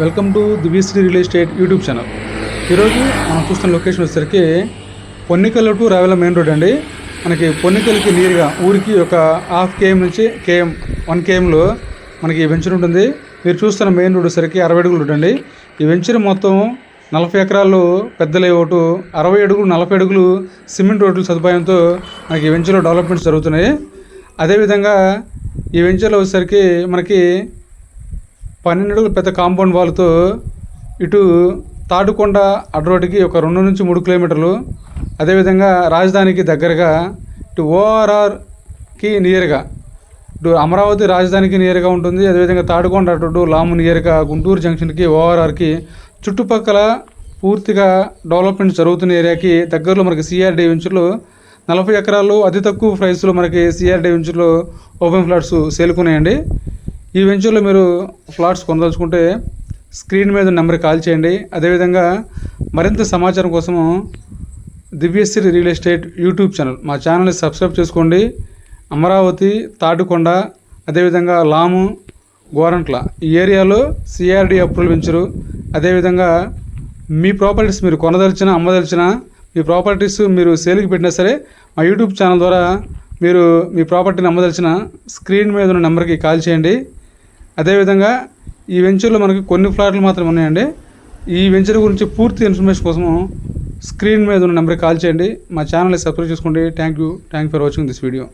Welcome to Divyasri real estate YouTube channel. ఈరోజు మనం చూస్తున్న లొకేషన్ వచ్చేసరికి Ponnikal to Ravela main road అండి. మనకి పొన్నికల్కి నీరుగా ఊరికి ఒక హాఫ్ కేఎం నుంచి కేఎం వన్ కేఎంలో మనకి ఈ వెంచర్ ఉంటుంది. మీరు చూస్తున్న మెయిన్ రోడ్ వచ్చేసరికి అరవై అడుగులు రోడ్ అండి. ఈ వెంచర్ మొత్తం నలభై ఎకరాల్లో పెద్ద లేఅవుట్ అరవై అడుగులు నలభై అడుగులు సిమెంట్ రోడ్ల సదుపాయంతో మనకి వెంచర్లో డెవలప్మెంట్స్ జరుగుతున్నాయి. అదేవిధంగా ఈ వెంచర్లో వచ్చేసరికి మనకి పన్నెండు పెద్ద కాంపౌండ్ వాల్తో ఇటు తాడుకొండ అడ్రోడ్కి ఒక రెండు నుంచి మూడు కిలోమీటర్లు. అదేవిధంగా రాజధానికి దగ్గరగా ఇటు ఓఆర్ఆర్కి నియర్గా ఇటు అమరావతి రాజధానికి నియర్గా ఉంటుంది. అదేవిధంగా తాడుకొండ అటు లాము నియర్గా గుంటూరు జంక్షన్కి ఓఆర్ఆర్కి చుట్టుపక్కల పూర్తిగా డెవలప్మెంట్ జరుగుతున్న ఏరియాకి దగ్గరలో మనకి సిఆర్డి వెంచర్లు. నలభై ఎకరాలు అతి తక్కువ ప్రైస్లో మనకి సిఆర్డి వెంచర్లో ఓపెన్ ఫ్లాట్స్ సేలుకున్నాయండి. ఈ వెంచర్లో మీరు ఫ్లాట్స్ కొనదలుచుకుంటే స్క్రీన్ మీద నెంబర్ కాల్ చేయండి. అదేవిధంగా మరింత సమాచారం కోసము Divyasri real estate YouTube channel. మా ఛానల్ని సబ్స్క్రైబ్ చేసుకోండి. అమరావతి తాటికొండ అదేవిధంగా లాము గోరంట్ల ఈ ఏరియాలో సిఆర్డి అప్రూవల్ వెంచరు అదేవిధంగా మీ ప్రాపర్టీస్ మీరు కొనదలిచినా అమ్మదలిచినా మీ ప్రాపర్టీస్ మీరు సేల్కి పెట్టినా సరే మా యూట్యూబ్ ఛానల్ ద్వారా మీరు మీ ప్రాపర్టీని అమ్మదలిచిన స్క్రీన్ మీద ఉన్న నెంబర్కి కాల్ చేయండి. అదేవిధంగా ఈ వెంచర్లో మనకి కొన్ని ఫ్లాట్లు మాత్రమే ఉన్నాయండి. ఈ వెంచర్ గురించి పూర్తి ఇన్ఫర్మేషన్ కోసము స్క్రీన్ మీద ఉన్న నెంబర్కి కాల్ చేయండి. మా ఛానల్ని సబ్స్క్రైబ్ చేసుకోండి. Thank you thank for watching this video